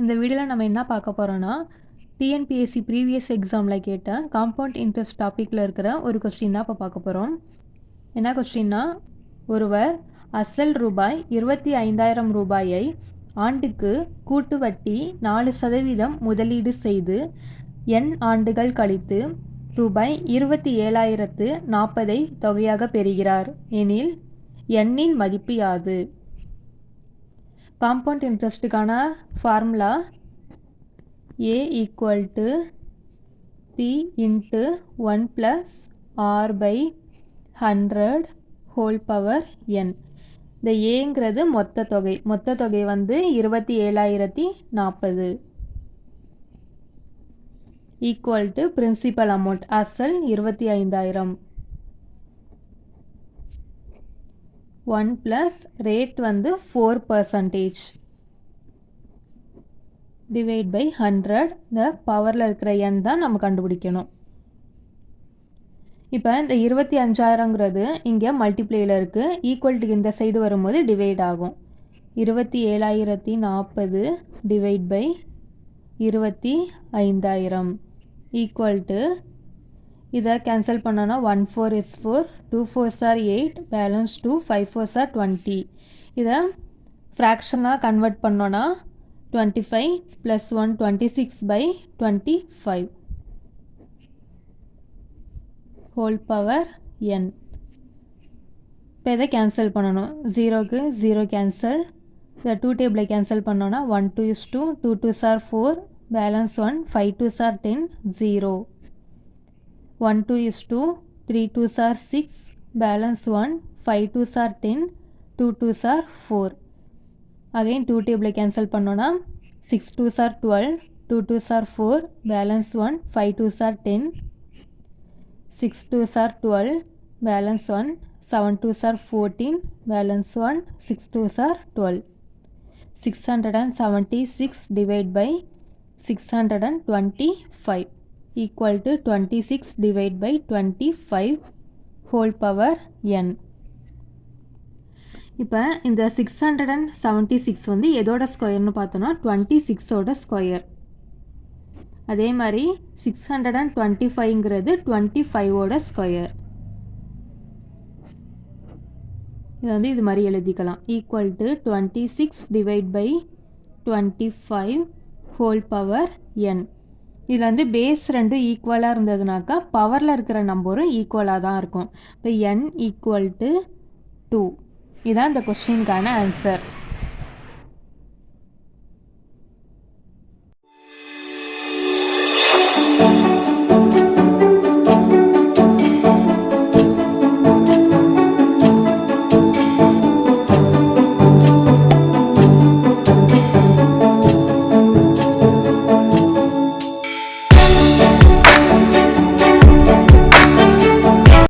இந்த வீடியோவில் நம்ம என்ன பார்க்க போகிறோன்னா டிஎன்பிஎஸ்சி ப்ரீவியஸ் எக்ஸாமில் கேட்ட காம்பவுண்ட் இன்ட்ரெஸ்ட் டாப்பிக்கில் இருக்கிற ஒரு கொஸ்டின் தான் இப்போ பார்க்க போகிறோம் என்ன கொஸ்டின்னா ஒருவர் அசல் ரூபாய் இருபத்தி ஐந்தாயிரம் ரூபாயை ஆண்டுக்கு கூட்டு வட்டி நாலு சதவீதம் முதலீடு செய்து எண் ஆண்டுகள் கழித்து ரூபாய் இருபத்தி ஏழாயிரத்து நாற்பதை தொகையாக பெறுகிறார். எனில் எண்ணின் மதிப்பு யாது? Compound இன்ட்ரெஸ்ட்டுக்கான formula A equal to B into one plus R by hundred whole power N இந்த ஏங்கிறது மொத்த தொகை. மொத்த தொகை வந்து இருபத்தி ஏழாயிரத்தி நாற்பது. ஈக்குவல் டு பிரின்சிபல் அமௌண்ட் அசல் இருபத்தி ஐந்தாயிரம். ஒன் ப்ளஸ் ரேட் வந்து four percentage divide by hundred இந்த பவரில் இருக்கிற எண் தான் நம்ம கண்டுபிடிக்கணும். இப்போ இந்த இருபத்தி அஞ்சாயிரங்கிறது இங்கே மல்டிப்ளேயில் இருக்குது ஈக்குவல்ட்டுக்கு இந்த சைடு வரும்போது டிவைட் ஆகும். இருபத்தி ஏழாயிரத்தி நாற்பது டிவைட் பை இருபத்தி ஐந்தாயிரம். ஈக்குவல் டு இதை கேன்சல் பண்ணோன்னா one four is four two four sir eight balance two five four sir twenty இதை ஃப்ராக்ஷனாக கன்வெர்ட் பண்ணோன்னா twenty five plus one twenty six by twenty five whole power N இப்போ இதை cancel பண்ணணும். ஜீரோக்கு zero cancel இதை two டேபிளை cancel பண்ணோன்னா one two is two two two sir four balance one five two sir ten zero 1 2 is 2, 3 2s are 6, balance 1, 5 2s are 10, 2 2s are 4. Again 2 table cancel பண்ணோனா, 6 2s are 12, 2 2s are 4, balance 1, 5 2s are 10, 6 2s are 12, balance 1, 7 2s are 14, balance 1, 6 2s are 12. 676 divided by 625. equal to 26 divided by 25 whole power n. இப்போ இந்த six hundred and seventy six வந்து எதோட ஸ்கொயர்னு பார்த்தோன்னா twenty சிக்ஸோட square அதே மாதிரி six hundred and twenty ஃபைவ்ங்கிறது டுவெண்ட்டி ஃபைவோட ஸ்கொயர் இது வந்து இது மாதிரி எழுதிக்கலாம். Equal to twenty six divide by twenty five whole power N இதில் வந்து பேஸ் ரெண்டும் ஈக்குவலாக இருந்ததுனாக்கா பவரில் இருக்கிற நம்பரும் ஈக்குவலாக தான் இருக்கும். இப்போ என் ஈக்குவல் டு டூ இதுதான் இந்த கொஸ்டினுக்கான ஆன்சர்